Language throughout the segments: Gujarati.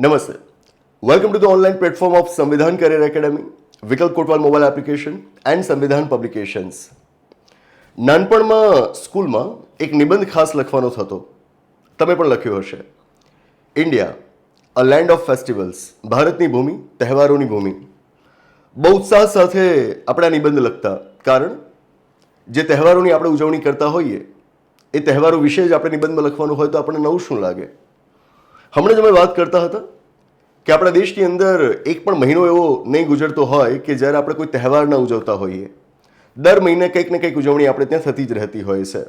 નમસ્તે. Welcome to the online platform of Samvidhan career academy Vikalp Kotwal mobile application and Samvidhan publications નાનપણમાં સ્કૂલમાં એક નિબંધ ખાસ લખવાનો થતો તમે પણ લખ્યો હશે. India a land of festivals ભારતની ભૂમિ, તહેવારોની ભૂમિ. બહુ ઉત્સાહ સાથે આપણે આ નિબંધ લખતા. કારણ, જે તહેવારોની આપણે ઉજવણી કરતા હોઈએ, એ તહેવારો વિશે જ આપણે નિબંધમાં લખવાનું હોય તો આપણને નવું શું લાગે? હમણાં જ અમે વાત કરતા હતા કે આપણા દેશની અંદર એક પણ મહિનો એવો નહીં ગુજરતો હોય કે જ્યારે આપણે કોઈ તહેવાર ન ઉજવતા હોઈએ. દર મહિને કંઈક ને કંઈક ઉજવણી આપણે ત્યાં થતી જ રહેતી હોય છે.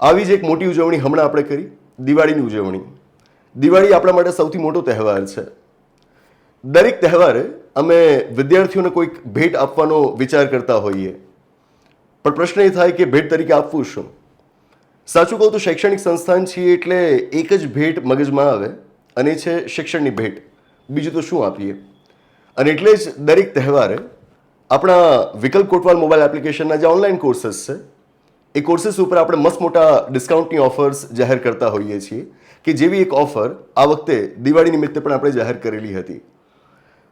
આવી જ એક મોટી ઉજવણી હમણાં આપણે કરી. દિવાળીની ઉજવણી. દિવાળી આપણા માટે સૌથી મોટો તહેવાર છે. દરેક તહેવારે અમે વિદ્યાર્થીઓને કોઈક ભેટ આપવાનો વિચાર કરતા હોઈએ. પણ પ્રશ્ન એ થાય કે ભેટ તરીકે આપવું શું? સાચું કહું તો શૈક્ષણિક સંસ્થાન છીએ એટલે એક જ ભેટ મગજમાં આવે, અને છે શિક્ષણની ભેટ. બીજું તો શું આપીએ? અને એટલે જ દરેક તહેવારે આપણા વિકલ્પ કોટવાલ મોબાઈલ એપ્લિકેશનના જે ઓનલાઈન કોર્સીસ છે, એ કોર્સીસ ઉપર આપણે મસ્ત મોટા ડિસ્કાઉન્ટની ઓફર્સ જાહેર કરતા હોઈએ છીએ, કે જેવી એક ઓફર આ વખતે દિવાળી નિમિત્તે પણ આપણે જાહેર કરેલી હતી.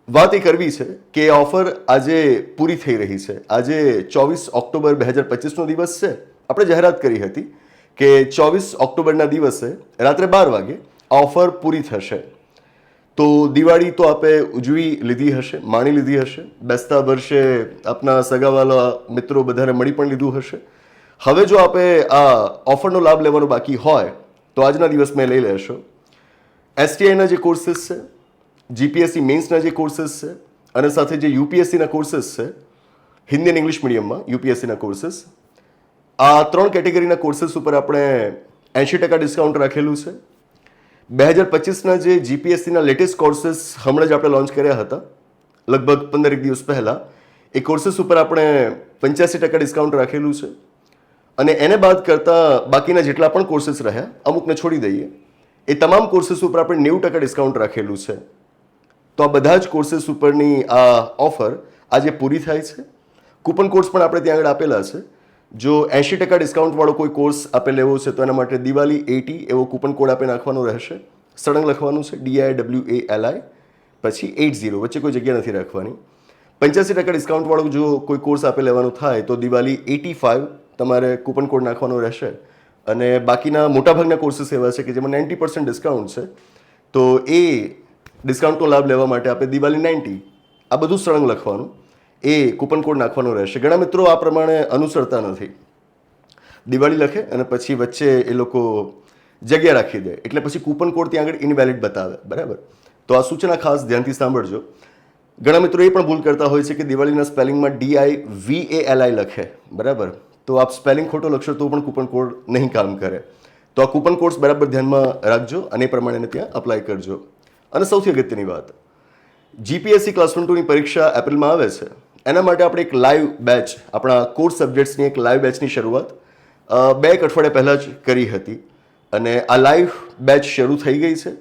વાત એ કરવી છે કે એ ઓફર આજે પૂરી થઈ રહી છે. આજે ચોવીસ ઓક્ટોબર બે હજાર પચીસનો દિવસ છે. આપણે જાહેરાત કરી હતી કે ચોવીસ ઓક્ટોબરના દિવસે રાત્રે બાર વાગે આ ઓફર પૂરી થશે. તો દિવાળી તો આપે ઉજવી લીધી હશે, માણી લીધી હશે. બેસતા વર્ષે આપના સગાવાલા મિત્રો બધાને મળી પણ લીધું હશે. હવે જો આપે આ ઓફરનો લાભ લેવાનો બાકી હોય, તો આજના દિવસમાં લઈ લેશો. એસટીઆઈના જે કોર્સીસ છે જીપીએસસી મેન્સના જે કોર્સીસ છે, અને સાથે જે યુપીએસસીના કોર્સિસ છે હિન્દી અને ઇંગ્લિશ મીડિયમમાં યુપીએસસીના કોર્સિસ આ ત્રણ કેટેગરીના કોર્સીસ ઉપર આપણે એંશી ટકા ડિસ્કાઉન્ટ રાખેલું છે. બે હજાર પચીસના જે જીપીએસસીના લેટેસ્ટ કોર્સીસ હમણાં જ આપણે લોન્ચ કર્યા હતા. લગભગ પંદરેક દિવસ પહેલાં. એ કોર્સીસ ઉપર આપણે પંચ્યાસી ટકા ડિસ્કાઉન્ટ રાખેલું છે. અને એને બાદ કરતાં બાકીના જેટલા પણ કોર્સીસ રહ્યા, અમુકને છોડી દઈએ. એ તમામ કોર્સીસ ઉપર આપણે નેવું ટકા ડિસ્કાઉન્ટ રાખેલું છે. તો આ બધા જ કોર્સીસ ઉપરની આ ઓફર આજે પૂરી થાય છે. કૂપન કોડ્સ પણ આપણે ત્યાં આગળ આપેલા છે. જો એંશી ટકા ડિસ્કાઉન્ટવાળો કોઈ કોર્સ આપે લેવો છે, તો એના માટે દિવાળી એટી એવો કૂપન કોડ આપે નાખવાનો રહેશે. સળંગ લખવાનું છે D I W A L I પછી એટ ઝીરો, વચ્ચે કોઈ જગ્યા નથી રાખવાની. પંચ્યાસી ટકા ડિસ્કાઉન્ટવાળો જો કોઈ કોર્સ આપે લેવાનો થાય, તો દિવાળી એટી ફાઇવ તમારે કૂપન કોડ નાખવાનો રહેશે. અને બાકીના મોટાભાગના કોર્સીસ એવા છે કે જેમાં નાઇન્ટી પર્સન્ટ ડિસ્કાઉન્ટ છે, તો એ ડિસ્કાઉન્ટનો લાભ લેવા માટે આપણે દિવાળી નાઇન્ટી. આ બધું સળંગ લખવાનું. એ કૂપન કોડ નાખવાનો રહેશે. ઘણા મિત્રો આ પ્રમાણે અનુસરતા નથી. દિવાળી લખે અને પછી વચ્ચે એ લોકો જગ્યા રાખી દે. એટલે પછી કૂપન કોડ ત્યાં આગળ ઇનવેલિડ બતાવે. બરાબર? તો આ સૂચના ખાસ ધ્યાનથી સાંભળજો. ઘણા મિત્રો એ પણ ભૂલ કરતા હોય છે કે દિવાળીના સ્પેલિંગમાં ડીઆઈ વી એ એલ આઈ લખે. બરાબર? તો આપ સ્પેલિંગ ખોટો લખશો તો પણ કૂપન કોડ નહીં કામ કરે. તો આ કૂપન કોડ્સ બરાબર ધ્યાનમાં રાખજો અને એ પ્રમાણે ત્યાં અપ્લાય કરજો. અને સૌથી અગત્યની વાત. જીપીએસસી ક્લાસ વન ટુની પરીક્ષા એપ્રિલમાં આવે છે. એના માટે આપણે એક લાઈવ બેચ આપણા કોર્સ સબ્જેક્ટ્સની એક લાઈવ બેચની શરૂઆત બે એક અઠવાડિયા પહેલાં જ કરી હતી. અને આ લાઈવ બેચ શરૂ થઈ ગઈ છે.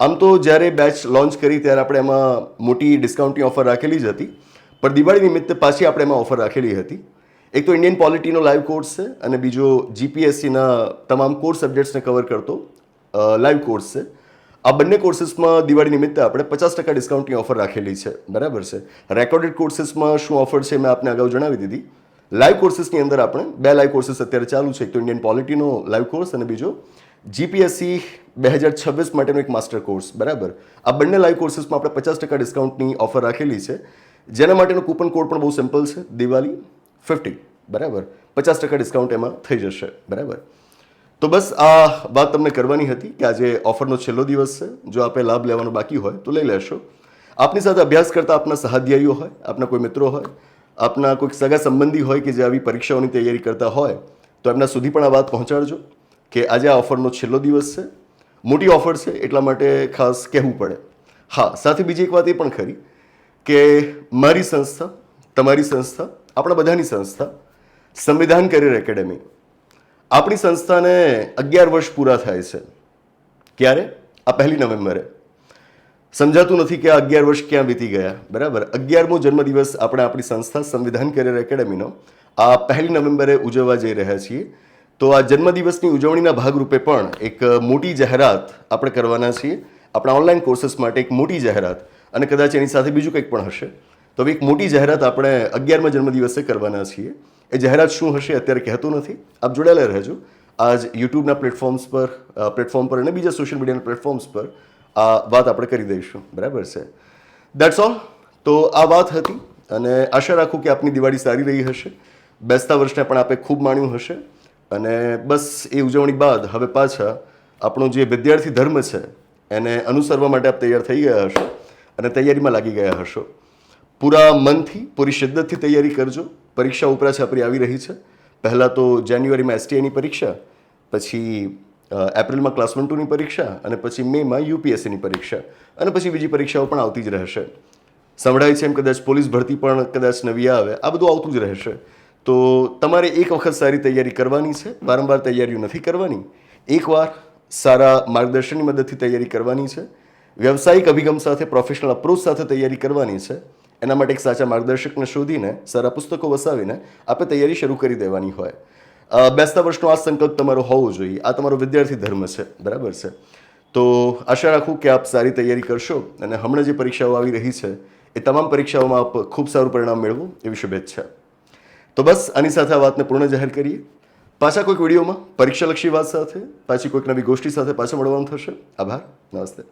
આમ તો જ્યારે બેચ લોન્ચ કરી ત્યારે આપણે એમાં મોટી ડિસ્કાઉન્ટની ઓફર રાખેલી જ હતી. પણ દિવાળી નિમિત્તે પાછી આપણે એમાં ઓફર રાખેલી હતી. એક તો ઇન્ડિયન પોલિટીનો લાઈવ કોર્સ છે અને બીજો જીપીએસસીના તમામ કોર્સ સબ્જેક્ટ્સને કવર કરતો લાઈવ કોર્સ છે. આ બંને કોર્સીસમાં દિવાળી નિમિત્તે આપણે પચાસ ટકા ડિસ્કાઉન્ટની ઓફર રાખેલી છે. બરાબર છે? રેકોર્ડેડ કોર્સીસમાં શું ઓફર છે મેં આપને અગાઉ જણાવી દીધી. લાઈવ કોર્સીસની અંદર આપણે બે લાઈવ કોર્સીસ અત્યારે ચાલુ છે. એક તો ઇન્ડિયન પોલિટીનો લાઈવ કોર્સ અને બીજો જીપીએસસી બે હજાર છવ્વીસ માટેનો એક માસ્ટર કોર્સ બરાબર? આ બંને લાઈવ કોર્સીસમાં આપણે પચાસ ટકા ડિસ્કાઉન્ટની ઓફર રાખેલી છે. જેના માટેનો કૂપન કોડ પણ બહુ સિમ્પલ છે. દિવાળી ફિફ્ટી બરાબર? પચાસ ટકા ડિસ્કાઉન્ટ એમાં થઈ જશે. બરાબર? તો બસ આ વાત તમને કરવાની હતી કે આજે ઓફરનો છેલ્લો દિવસ છે. જો આપે લાભ લેવાનો બાકી હોય તો લઈ લેશો. આપની સાથે અભ્યાસ કરતા આપના સહાધ્યાયીઓ હોય, આપના કોઈ મિત્રો હોય, આપના કોઈક સગા સંબંધી હોય કે જે આવી પરીક્ષાઓની તૈયારી કરતા હોય, તો એમના સુધી પણ આ વાત પહોંચાડજો કે આજે આ ઓફરનો છેલ્લો દિવસ છે. મોટી ઓફર છે, એટલા માટે ખાસ કહેવું પડે. હા, સાથે બીજી એક વાત એ પણ ખરી કે મારી સંસ્થા, તમારી સંસ્થા, આપણા બધાની સંસ્થા સંવિધાન કરિયર એકેડેમી આપણી સંસ્થાને અગિયાર વર્ષ પૂરા થાય છે. ક્યારે? આ પહેલી નવેમ્બરે. સમજાતું નથી કે આ અગિયાર વર્ષ ક્યાં વીતી ગયા. બરાબર? અગિયારમો જન્મદિવસ આપણે આપણી સંસ્થા સંવિધાન કરિયર એકેડેમીનો આ પહેલી નવેમ્બરે ઉજવવા જઈ રહ્યા છીએ. તો આ જન્મદિવસની ઉજવણીના ભાગરૂપે પણ એક મોટી જાહેરાત આપણે કરવાના છીએ. આપણા ઓનલાઈન કોર્સિસ માટે એક મોટી જાહેરાત અને કદાચ એની સાથે બીજું કંઈક પણ હશે. તો એક મોટી જાહેરાત આપણે અગિયારમા જન્મદિવસે કરવાના છીએ. એ જાહેરાત શું હશે અત્યારે કહેતું નથી. આપ જોડાયેલા રહેજો. આજ યુટ્યુબના પ્લેટફોર્મ્સ પર પ્લેટફોર્મ પર અને બીજા સોશિયલ મીડિયાના પ્લેટફોર્મ્સ પર આ વાત આપણે કરી દઈશું. બરાબર છે? દેટ્સ ઓલ તો આ વાત હતી અને આશા રાખું કે આપની દિવાળી સારી રહી હશે. બેસતા વર્ષને પણ આપે ખૂબ માણ્યું હશે. અને બસ એ ઉજવણી બાદ હવે પાછા આપણો જે વિદ્યાર્થી ધર્મ છે એને અનુસરવા માટે આપ તૈયાર થઈ ગયા હશો અને તૈયારીમાં લાગી ગયા હશો. પૂરા મનથી, પૂરી શિદ્દતથી તૈયારી કરજો. પરીક્ષા ઉપરા આપણી આવી રહી છે. પહેલાં તો જાન્યુઆરીમાં એસટીઆઈની પરીક્ષા, પછી એપ્રિલમાં ક્લાસ વન ટુની પરીક્ષા, અને પછી મેમાં યુપીએસસીની પરીક્ષા, અને પછી બીજી પરીક્ષાઓ પણ આવતી જ રહેશે. સંભળાય છે એમ કદાચ પોલીસ ભરતી પણ કદાચ નવી આવે, આ બધું આવતું જ રહેશે. તો તમારે એક વખત સારી તૈયારી કરવાની છે, વારંવાર તૈયારીઓ નથી કરવાની. એકવાર સારા માર્ગદર્શનની મદદથી તૈયારી કરવાની છે. વ્યવસાયિક અભિગમ સાથે પ્રોફેશનલ અપ્રોચ સાથે તૈયારી કરવાની છે. એના માટે એક સાચા માર્ગદર્શકને શોધીને, સારા પુસ્તકો વસાવીને આપણે તૈયારી શરૂ કરી દેવાની હોય. બેસતા વર્ષનો આ સંકલ્પ તમારો હોવો જોઈએ. આ તમારો વિદ્યાર્થી ધર્મ છે. બરાબર છે? તો આશા રાખું કે આપ સારી તૈયારી કરશો અને હમણાં જે પરીક્ષાઓ આવી રહી છે, એ તમામ પરીક્ષાઓમાં આપ ખૂબ સારું પરિણામ મેળવો એવી શુભેચ્છા. તો બસ, આની સાથે આ વાતને પૂર્ણ જાહેર કરીએ. પાછા કોઈક વિડીયોમાં પરીક્ષાલક્ષી વાત સાથે, પાછી કોઈક નવી ગોષ્ઠી સાથે પાછા મળવાનું થશે. આભાર. નમસ્તે.